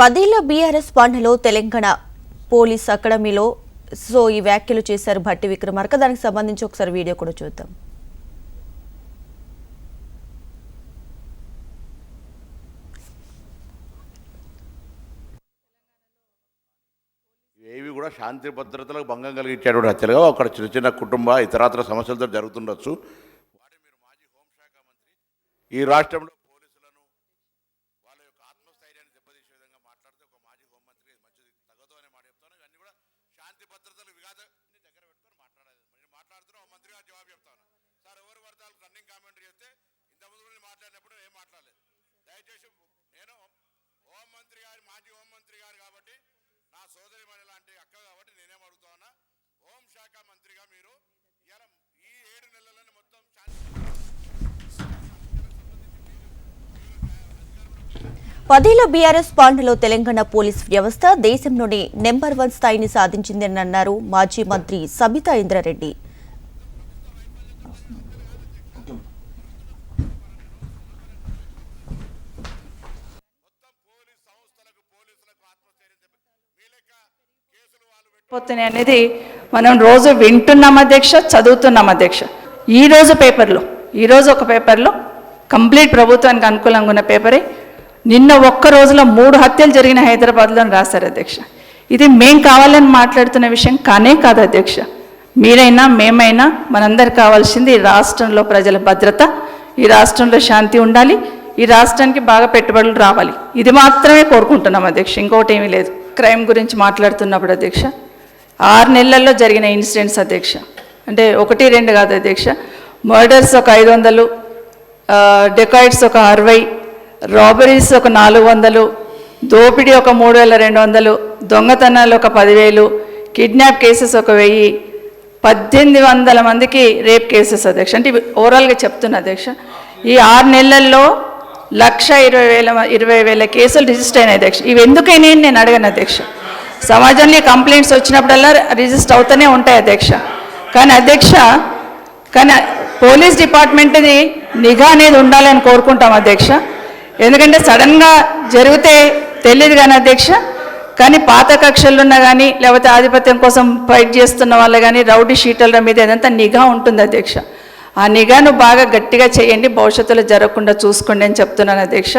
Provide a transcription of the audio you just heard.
పదేళ్ళ బీఆర్ఎస్ పాలనలో తెలంగాణ పోలీస్ అకాడమీలో సో ఈ వ్యాఖ్యలు చేశారు భట్టి విక్రమార్క. దానికి సంబంధించి ఒకసారి వీడియో కూడా చూద్దాం. ఏవి కూడా శాంతి భద్రతలకు భంగం కలిగించేటువంటి హత్యలుగా అక్కడ చిన్న చిన్న కుటుంబ ఇతరాతర సమస్యలతో జరుగుతుండొచ్చు. ఈ రాష్ట్రంలో పోలీసులను వాళ్ళ యొక్క ఆత్మస్థైర్యాన్ని దెబ్బతీసే విధంగా మాట్లాడితే ఒక మాజీ హోంమంత్రి ఇది మంచిది తగ్గదు అనే మాట చెప్తాను ఇవన్నీ కూడా శాంతి భద్రతలు విఘాతాన్ని దగ్గర పెట్టుకొని మాట్లాడలేదు నేను మాట్లాడుతున్నా మంత్రి గారు జవాబు చెప్తాను సార్ ఎవరు పడతారు రన్నింగ్ కామెంటరీ చేస్తే ఇంతకుముందు కూడా నేను మాట్లాడినప్పుడు ఏం మాట్లాడలేదు. దయచేసి నేను హోంమంత్రి గారి మాజీ హోంమంత్రి గారు కాబట్టి నా సోదరి మణి లాంటి అక్క కాబట్టి నేనేం అడుగుతా ఉన్నా హోంశాఖ మంత్రిగా మీరు పదేళ్ళ బీఆర్ఎస్ పాలనలో తెలంగాణ పోలీస్ వ్యవస్థ దేశంలోనే నెంబర్ వన్ స్థాయిని సాధించిందని అన్నారు మాజీ మంత్రి సబితా ఇంద్రారెడ్డి. పోతున్నాయి అనేది మనం రోజు వింటున్నాం అధ్యక్ష చదువుతున్నాం అధ్యక్ష. ఈ రోజు పేపర్లో ఈ రోజు ఒక పేపర్లో కంప్లీట్ ప్రభుత్వానికి అనుకూలంగా ఉన్న పేపరే నిన్న ఒక్క రోజులో మూడు హత్యలు జరిగిన హైదరాబాద్లో అని రాశారు అధ్యక్ష. ఇది మేం కావాలని మాట్లాడుతున్న విషయం కానే కాదు అధ్యక్ష. మీరైనా మేమైనా మనందరికి కావాల్సింది ఈ రాష్ట్రంలో ప్రజల భద్రత ఈ రాష్ట్రంలో శాంతి ఉండాలి ఈ రాష్ట్రానికి బాగా పెట్టుబడులు రావాలి. ఇది మాత్రమే కోరుకుంటున్నాం అధ్యక్ష ఇంకోటి ఏమీ లేదు. క్రైమ్ గురించి మాట్లాడుతున్నప్పుడు అధ్యక్ష ఆరు నెలల్లో జరిగిన ఇన్సిడెంట్స్ అధ్యక్ష. అంటే ఒకటి రెండు కాదు అధ్యక్ష. మర్డర్స్ ఒక ఐదు వందలు డెకాయిడ్స్ ఒక అరవై రాబరీస్ ఒక నాలుగు వందలు దోపిడీ ఒక మూడు వేల రెండు వందలు దొంగతనాలు ఒక పదివేలు కిడ్నాప్ కేసెస్ ఒక వెయ్యి పద్దెనిమిది వందల మందికి రేప్ కేసెస్ అధ్యక్ష. అంటే ఇవి ఓవరాల్గా చెప్తున్నా అధ్యక్ష. ఈ ఆరు నెలల్లో లక్ష ఇరవై వేల ఇరవై వేల కేసులు రిజిస్టర్ అయినాయి అధ్యక్ష. ఇవి ఎందుకైనా నేను అడగను అధ్యక్ష. సమాజంలో కంప్లైంట్స్ వచ్చినప్పుడల్లా రిజిస్టర్ అవుతూనే ఉంటాయి అధ్యక్ష. కానీ అధ్యక్ష కానీ పోలీస్ డిపార్ట్మెంట్ది నిఘా అనేది ఉండాలని కోరుకుంటాం అధ్యక్ష. ఎందుకంటే సడన్గా జరిగితే తెలియదు కానీ అధ్యక్ష కానీ పాత కక్షల్లో ఉన్నా కానీ లేకపోతే ఆధిపత్యం కోసం ఫైట్ చేస్తున్న వాళ్ళు కానీ రౌడీ షీటర్ల మీద ఏదంతా నిఘా ఉంటుంది అధ్యక్ష. ఆ నిఘాను బాగా గట్టిగా చేయండి భవిష్యత్తులో జరగకుండా చూసుకోండి అని చెప్తున్నాను అధ్యక్ష.